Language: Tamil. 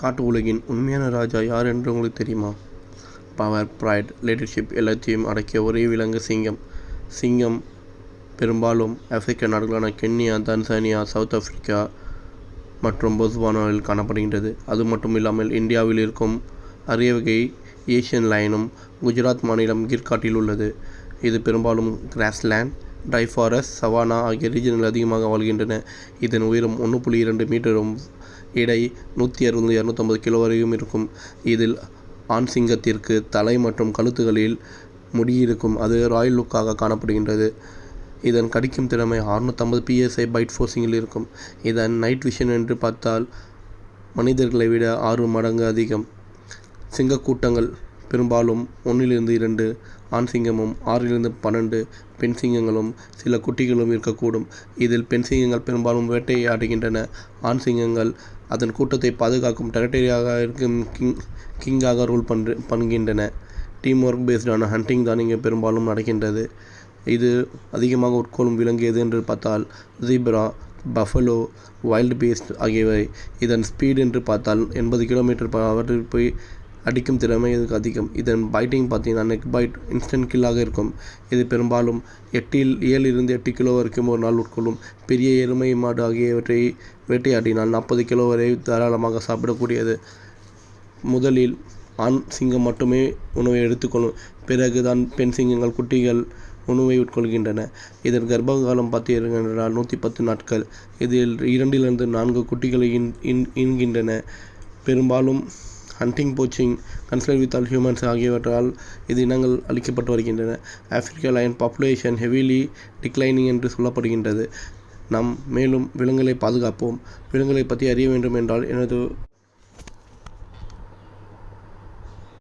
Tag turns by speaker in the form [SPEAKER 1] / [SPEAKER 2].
[SPEAKER 1] காட்டு உலகின் உண்மையான ராஜா யார் என்று உங்களுக்கு தெரியுமா? பவர் ப்ரைட் லீடர்ஷிப் எல்லாத்தையும் அடக்கிய ஒரே விலங்கு சிங்கம். சிங்கம் பெரும்பாலும் ஆப்பிரிக்க நாடுகளான கென்யா தான்சானியா சவுத் ஆப்பிரிக்கா மற்றும் பொஸ்வானாவில் காணப்படுகின்றது. அது மட்டும் இல்லாமல் இந்தியாவில் இருக்கும் அரிய வகை ஏசியன் லைனும் குஜராத் மாநிலம் கிர்காட்டில் உள்ளது. இது பெரும்பாலும் கிராஸ்லேண்ட் டைஃபாரஸ் சவானா ஆகிய ரீஜனில் அதிகமாக வாழ்கின்றன. இதன் உயரம் ஒன்று புள்ளி இரண்டு மீட்டரும் இடை நூற்றி அறுபது இரநூத்தம்பது கிலோ வரையும் இருக்கும். இதில் ஆண் சிங்கத்திற்கு தலை மற்றும் கழுத்துகளில் முடி இருக்கும். அது ராயல் லுக்காக காணப்படுகின்றது. இதன் கடிக்கும் திறமை 650 பிஎஸ்ஐ பைட் ஃபோர்ஸிங்கில் இருக்கும். இதன் நைட் விஷன் என்று பார்த்தால் மனிதர்களை விட ஆறு மடங்கு அதிகம். சிங்கக்கூட்டங்கள் பெரும்பாலும் ஒன்றிலிருந்து இரண்டு ஆண் சிங்கமும் ஆறிலிருந்து பன்னெண்டு பெண் சிங்கங்களும் சில குட்டிகளும் இருக்கக்கூடும். இதில் பெண் சிங்கங்கள் பெரும்பாலும் வேட்டையாடுகின்றன ஆண் சிங்கங்கள் அதன் கூட்டத்தை பாதுகாக்கும் டெரிட்டரியாக இருக்கும் கிங் கிங்காக ரூல் பண்ற பண்கின்றன. டீம் ஒர்க் பேஸ்டான ஹண்டிங் தான் இங்கே பெரும்பாலும் நடக்கின்றது. இது அதிகமாக உட்கொள்ளும் விலங்கு எது என்று பார்த்தால் ஜீப்ரா பஃபலோ வைல்டு பீஸ்ட் ஆகியவை. இதன் ஸ்பீடு என்று பார்த்தால் எண்பது கிலோமீட்டர் அவற்றில் போய் அடிக்கும் திறமை இதுக்கு அதிகம்? இதன் பைட்டிங் பார்த்தீங்கன்னா நெக் பைட் இன்ஸ்டன்ட் கில்லாக இருக்கும். இது பெரும்பாலும் எட்டில் ஏழிலிருந்து எட்டு கிலோ வரைக்கும் ஒரு நாள் உட்கொள்ளும். பெரிய எருமை மாடு ஆகியவற்றை வேட்டையாடினால் நாற்பது கிலோ வரை தாராளமாக சாப்பிடக்கூடியது. முதலில் ஆண் சிங்கம் மட்டுமே உணவை எடுத்துக்கொள்ளும். பிறகு தான் பெண் சிங்கங்கள் குட்டிகள் உணவை உட்கொள்கின்றன. இதன் கர்ப்ப காலம் பார்த்தீர்கள் என்றால் நூற்றி பத்து நாட்கள். இதில் இரண்டிலிருந்து நான்கு குட்டிகளை இன் இன் ஈன்கின்றன பெரும்பாலும் hunting poaching conflict with all humans ஆகியவற்றால் இது இனங்கள் அளிக்கப்பட்டு வருகின்றன. ஆப்பிரிக்க லயன் பாப்புலேஷன் ஹெவிலி டிக்ளைனிங் என்று சொல்லப்படுகின்றது. நாம் மேலும் விலங்குகளை பாதுகாப்போம். விலங்குகளை பற்றி அறிய வேண்டும் என்றால் எனது